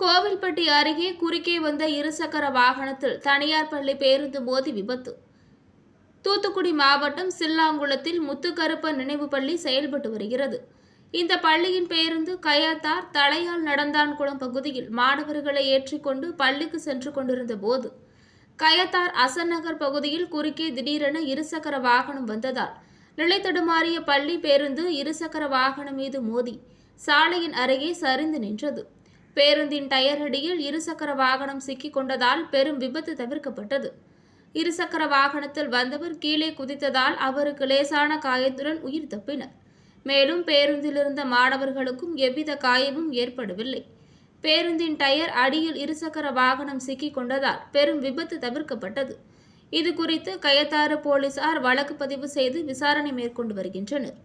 கோவில்பட்டி அருகே குறுக்கே வந்த இருசக்கர வாகனத்தில் தனியார் பள்ளி பேருந்து மோதி விபத்து. தூத்துக்குடி மாவட்டம் சில்லாங்குளத்தில் முத்துக்கருப்பன் நினைவு பள்ளி செயல்பட்டு வருகிறது. இந்த பள்ளியின் பேருந்து கயத்தார் தலையால் நடந்தான்குளம் பகுதியில் மாணவர்களை ஏற்றிக்கொண்டு பள்ளிக்கு சென்று கொண்டிருந்த போது கயத்தார் அசன் நகர் பகுதியில் குறுக்கே திடீரென இருசக்கர வாகனம் வந்ததால் நிலைத்தடுமாறிய பள்ளி பேருந்து இருசக்கர வாகனம் மீது மோதி சாலையின் அருகே சரிந்து நின்றது. பேருந்தின் டயர் அடியில் இருசக்கர வாகனம் சிக்கிக் கொண்டதால் பெரும் விபத்து தவிர்க்கப்பட்டது. இருசக்கர வாகனத்தில் வந்தவர் கீழே குதித்ததால் அவருக்கு லேசான காயத்துடன் உயிர் தப்பினர். மேலும் பேருந்தில் இருந்த மாணவர்களுக்கும் எவ்வித காயமும் ஏற்படவில்லை. பேருந்தின் டயர் அடியில் இருசக்கர வாகனம் சிக்கிக் கொண்டதால் பெரும் விபத்து தவிர்க்கப்பட்டது. இது குறித்து கயத்தாறு போலீசார் வழக்கு பதிவு செய்து விசாரணை மேற்கொண்டு வருகின்றனர்.